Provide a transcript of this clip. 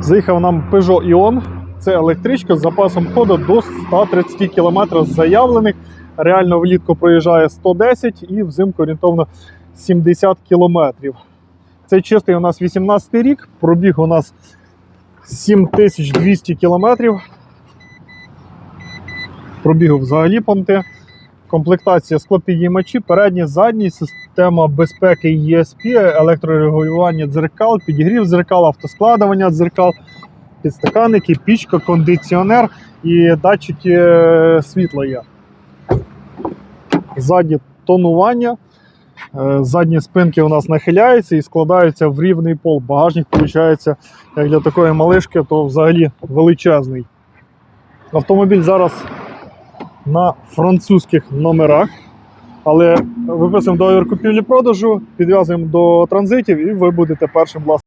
Заїхав нам Peugeot Ion. Це електричка з запасом ходу до 130 км заявлених. Реально влітку проїжджає 110 і взимку орієнтовно 70 км. Цей чистий у нас 18 рік, пробіг у нас 7200 км. Пробігу взагалі понти. Комплектація склопідіймачі, передні, задні, система безпеки ESP, електрорегулювання дзеркал, підігрів дзеркал, автоскладування дзеркал, підстаканники, пічка, кондиціонер і датчики е, світла є. Ззаді тонування. Е, Задні спинки у нас нахиляються і складаються в рівний пол. Багажник, виходить, як для такої малишки, то взагалі величезний. Автомобіль зараз на французьких номерах. Але виписуємо договір купівлі-продажу, підв'язуємо до транзитів, і ви будете першим власником.